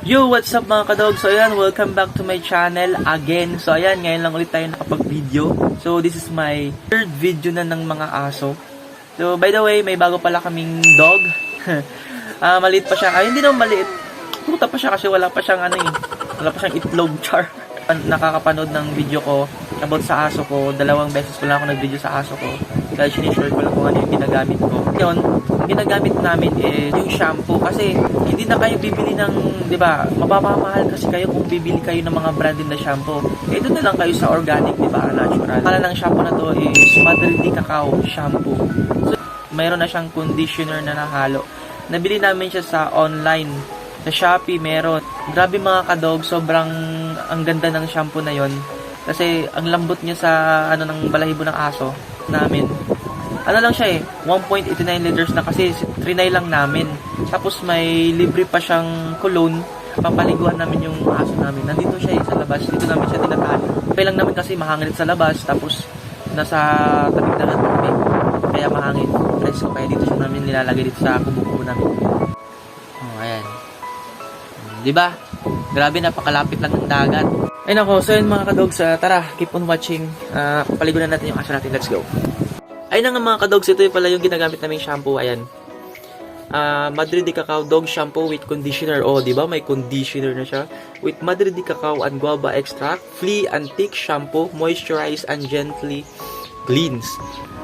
Yo, what's up mga kadog? So ayan, welcome back to my channel again. So ayan, ngayon lang ulit tayo nakapag-video. So this is my third video na ng mga aso. So by the way, may bago pala kaming dog. Ah, maliit pa siya. Ay, hindi naman maliit. Puta pa siya kasi wala pa siyang ano eh. Wala pa siyang itlog char. Nakakapanood ng video ko about sa aso ko. Dalawang beses ko lang ako nag-video sa aso ko. Dahil sinishare ko lang kung ano yung ginagamit ko. Yun, ang ginagamit namin is yung shampoo. Kasi hindi na kayo bibili ng, di ba, mapapamahal kasi kayo kung bibili kayo ng mga branded na shampoo. Eh, doon na lang kayo sa organic, di ba, natural. Kala ng shampoo na to is Madrid de Cacao shampoo. So, mayroon na siyang conditioner na nahalo. Nabili namin siya sa online. Sa Shopee meron. Grabe mga kadog, sobrang ang ganda ng shampoo na yon. Kasi ang lambot niya sa ano ng balahibo ng aso namin. Ano lang siya eh, 1.89 liters na kasi 3.9 lang namin. Tapos may libre pa siyang cologne. Papaliguan namin yung aso namin. Nandito siya eh, sa labas. Dito namin siya tinatali. Okay lang namin kasi mahangin sa labas. Tapos nasa tabing dagat kami. Kaya mahangin. Presko. Kaya dito siya namin nilalagay dito sa kubo-kubo namin. Oh, ayan. Di ba? Grabe, napakalapit lang ng dagat. Ay nako, so yun mga kadogs, ah, tara, keep on watching. Uh, paliguan na natin yung aso natin. Let's go. Ay na nga mga kadogs, ito yung pala yung ginagamit naming shampoo. Ayan. Ah, Madrid de Cacao Dog Shampoo with Conditioner. Oh, di ba? May conditioner na siya. With Madrid de Cacao and Guava Extract, Flea and Thick Shampoo, Moisturize and Gently Cleans.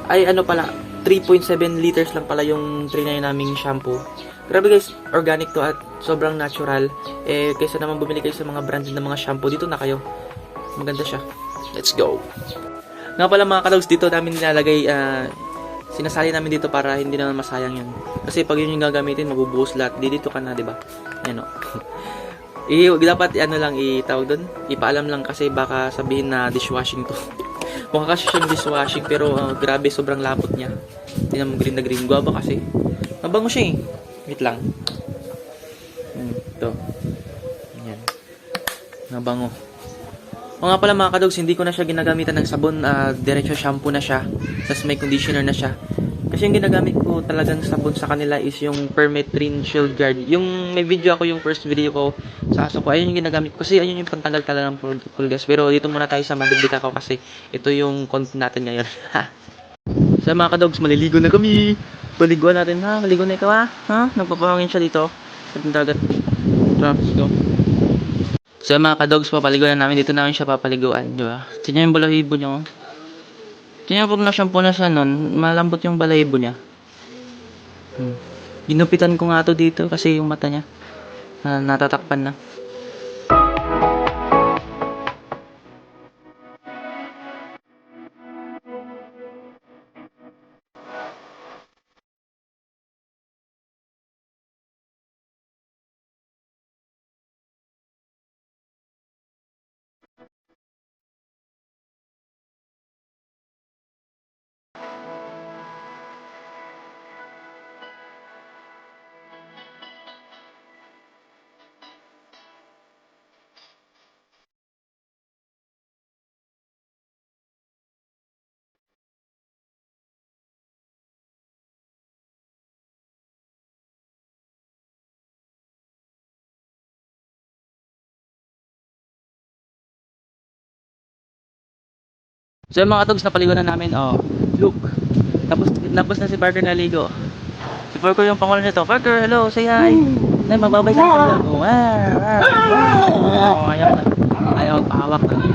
Ay, ano pala, 3.7 liters lang pala yung trinay naming shampoo. Grabe guys, organic to at sobrang natural. Eh, kaysa naman bumili kayo sa mga branded na mga shampoo, dito na kayo. Maganda siya. Let's go. Nga pala mga kalogs, dito namin nilalagay, ah, sinasali namin dito para hindi naman masayang yun. Kasi pag yun yung gagamitin, mabubuhos lahat. Di dito ka na, di ba? Ayan o. I, dapat ano lang itawag doon, ipaalam lang kasi baka sabihin na dishwashing to. Mukha kasi siyang dishwashing pero ah, grabe sobrang lapot niya. Tingnan mo green na green guava kasi. Mabango siya eh. Wait lang. Hmm, ito. Ayan. Nabango. O nga pala mga kadogs, hindi ko na siya ginagamitan ng sabon, ah, diretso shampoo na siya. Tapos may conditioner na siya. Kasi yung ginagamit ko talagang sabon sa kanila is yung Permethrin Shield Guard. Yung may video ako, yung first video ko sa aso ko, ayun yung ginagamit ko. Kasi ayun yung pantanggal talaga ng pul- pulgas. Pero dito muna tayo sa mandibika ko kasi ito yung content natin ngayon. sa mga kadogs, maliligo na kami. Paliguan natin ha, maligo na ikaw ha. Ha? Nagpapahangin siya dito. Sa dagat. Let's go. So mga kadogs, papaliguan na namin. Dito namin siya papaliguan, di ba? Tingnan yung balahibo niya, oh. Tingnan pag na-shampoo na siya nun, malambot yung balahibo niya. Hmm. Ginupitan ko nga to dito kasi yung mata niya na natatakpan na. So yung mga togs, napaligo na namin. Oh, look. Tapos, tapos na si Parker naligo. Si Parker yung pangulo nito. Parker, hello, say hi. Nay, magbabay ka na. Oh, wow, wow. Oh, ayaw na. Ayaw, pahawak na.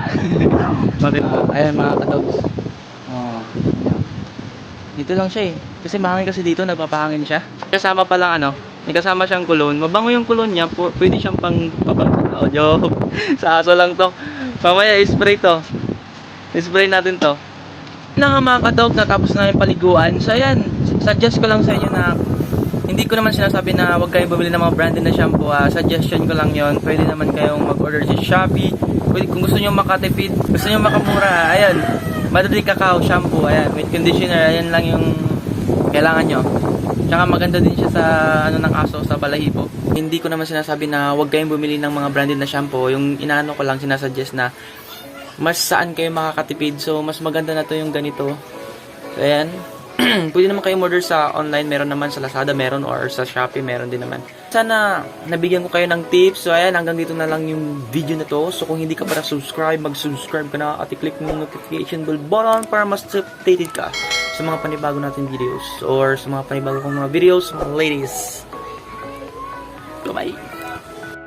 Bakit po? Ayan mga katogs. Oh. Dito lang siya eh. Kasi mahangin kasi dito, nagpapahangin siya. Kasama pa lang ano, may kasama siyang kulon. Mabango yung kulon niya, pwede siyang pang pabango. Oh, joke. Sa aso lang to. Mamaya, spray to. I-spray natin to. Na nga mga kadog, natapos na yung paliguan. So ayan, suggest ko lang sa inyo na hindi ko naman sinasabi na huwag kayong bumili ng mga branded na shampoo. ah. suggestion ko lang yon Pwede naman kayong mag-order sa Shopee. Pwede, kung gusto nyo makatipid, gusto nyo makamura, ayan. Madrid Cacao shampoo, ayan. With conditioner, ayan lang yung kailangan nyo. Tsaka maganda din siya sa ano ng aso sa balahibo. Hindi ko naman sinasabi na huwag kayong bumili ng mga branded na shampoo. Yung inaano ko lang sinasuggest na mas saan kayo makakatipid. So, mas maganda na to yung ganito. So, ayan. Pwede naman kayo order sa online. Meron naman sa Lazada, meron. Or sa Shopee, meron din naman. Sana nabigyan ko kayo ng tips. So ayan, hanggang dito na lang yung video na to. So kung hindi ka pa na-subscribe, mag-subscribe ka na at i-click mo yung notification bell button para mas updated ka sa mga panibago natin videos or sa mga panibago kong mga videos, mga ladies. Bye-bye!